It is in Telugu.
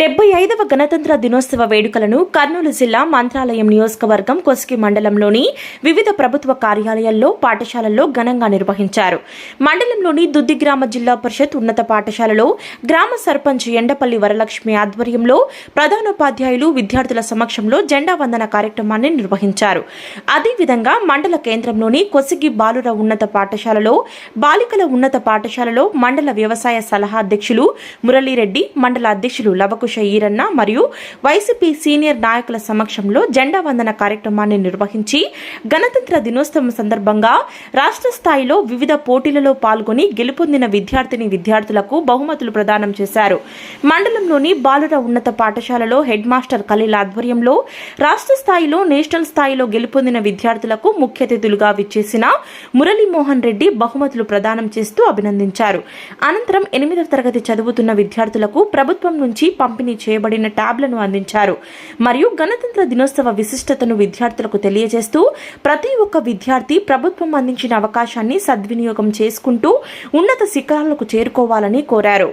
డెబ్బై ఐదవ గణతంత్ర దినోత్సవ వేడుకలను కర్నూలు జిల్లా మంత్రాలయం నియోజకవర్గం కొస్కి మండలంలోని వివిధ ప్రభుత్వ కార్యాలయాల్లో పాఠశాలల్లో ఘనంగా నిర్వహించారు. మండలంలోని దుద్ది గ్రామ జిల్లా పరిషత్ ఉన్నత పాఠశాలలో గ్రామ సర్పంచ్ ఎండపల్లి వరలక్ష్మి ఆధ్వర్యంలో ప్రధానోపాధ్యాయులు విద్యార్థుల సమక్షంలో జెండా వందన కార్యక్రమాన్ని నిర్వహించారు. అదేవిధంగా మండల కేంద్రంలోని కొసిగి బాలుర ఉన్నత పాఠశాలలో బాలికల ఉన్నత పాఠశాలలో మండల వ్యవసాయ సలహా అధ్యక్షులు మురళీరెడ్డి మండల అధ్యక్షులు లవకు అంకుష ఈరన్న మరియు వైసీపీ సీనియర్ నాయకుల సమక్షంలో జెండా వందన కార్యక్రమాన్ని నిర్వహించి గణతంత్ర దినోత్సవం సందర్భంగా రాష్ట్ర స్థాయిలో వివిధ పోటీలలో పాల్గొని గెలుపొందిన విద్యార్థిని విద్యార్థులకు బహుమతులు ప్రదానం చేశారు. మండలంలోని బాలుర ఉన్నత పాఠశాలలో హెడ్ మాస్టర్ ఖలీల్ ఆధ్వర్యంలో రాష్ట్ర స్థాయిలో నేషనల్ స్థాయిలో గెలుపొందిన విద్యార్థులకు ముఖ్య అతిథులుగా విచ్చేసిన మురళీమోహన్ రెడ్డి బహుమతులు ప్రదానం చేస్తూ అభినందించారు. అనంతరం ఎనిమిదవ తరగతి చదువుతున్న విద్యార్థులకు ప్రభుత్వం నుంచి పంపిణీ చేయబడిన ట్యాబ్లను అందించారు. మరియు గణతంత్ర దినోత్సవ విశిష్టతను విద్యార్థులకు తెలియజేస్తూ ప్రతి ఒక్క విద్యార్థి ప్రభుత్వం అందించిన అవకాశాన్ని సద్వినియోగం చేసుకుంటూ ఉన్నత శిఖరాలకు చేరుకోవాలని కోరారు.